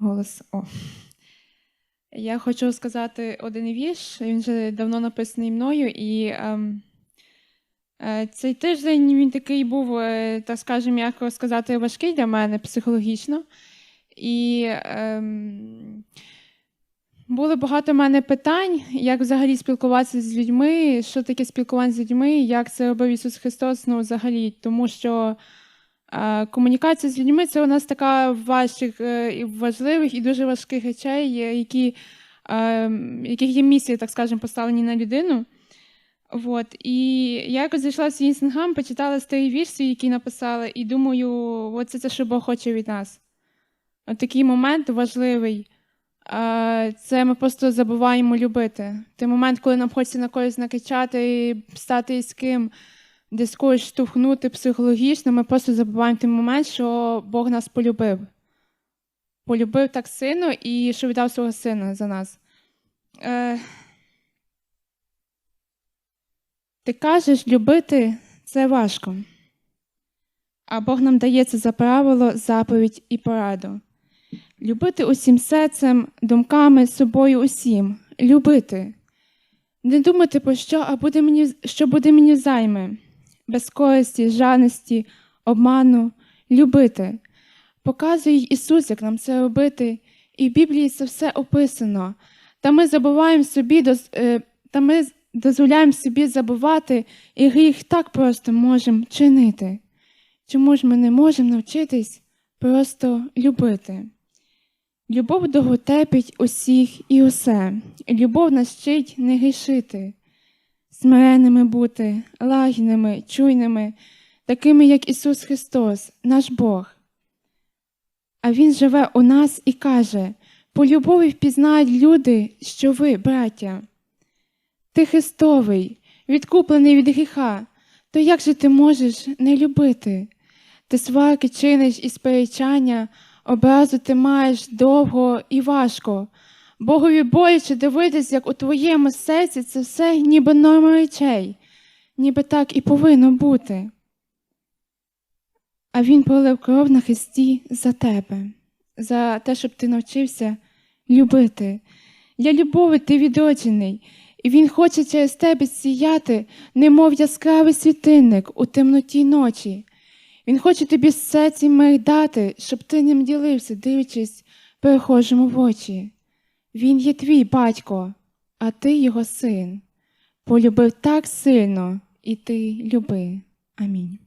Голос. О. Я хочу сказати один вірш. Він вже давно написаний мною. І ем, е, цей тиждень він такий був, е, так скажемо, м'яко сказати, важкий для мене психологічно. І ем, було багато в мене питань, як взагалі спілкуватися з людьми, що таке спілкування з людьми, як це робив Ісус Христос, ну, взагалі, тому що комунікація з людьми це у нас така важчих е, і важливих і дуже важких речей, які, е, яких є місії, так скажемо, поставлені на людину. От. І я якось зайшла в свій інстаграм, почитала старий вірш, свій, який написала, і думаю, от це те, що Бог хоче від нас. От такий момент важливий. Це ми просто забуваємо любити. Той момент, коли нам хочеться на когось накричати, стати із ким, десь когось штовхнути психологічно, ми просто забуваємо той момент, що Бог нас полюбив. Полюбив так сильно і що віддав свого сина за нас. Е, Ти кажеш, любити це важко. А Бог нам дає це за правило, заповідь і пораду. Любити усім серцем, думками, собою усім. Любити. Не думати про що, а буде мені, що буде мені займе. Без користі, жадності, обману. Любити. Показує Ісус, як нам це робити, і в Біблії це все описано. Та ми забуваємо собі, е, та ми дозволяємо собі забувати, і гріх так просто можемо чинити. Чому ж ми не можемо навчитись просто любити? Любов довготерпить усіх і усе. Любов нас вчить не грішити, смиренними бути, лагідними, чуйними, такими, як Ісус Христос, наш Бог. А Він живе у нас і каже: по любові впізнають люди, що ви, браття. Ти Христовий, відкуплений від гріха, то як же ти можеш не любити? Ти сварки чиниш і сперечання, образу ти маєш довго і важко. Богові боляче дивитись, як у твоєму серці це все ніби норма речей, ніби так і повинно бути. А Він пролив кров на Христі за тебе, за те, щоб ти навчився любити. Для любові ти відроджений, і Він хоче через тебе сіяти, немов яскравий світильник у темноті ночі. Він хоче тобі серці мир дати, щоб ти ним ділився, дивлячись перехожому в очі. Він є твій батько, а ти його син. Полюбив так сильно, і ти люби. Амінь.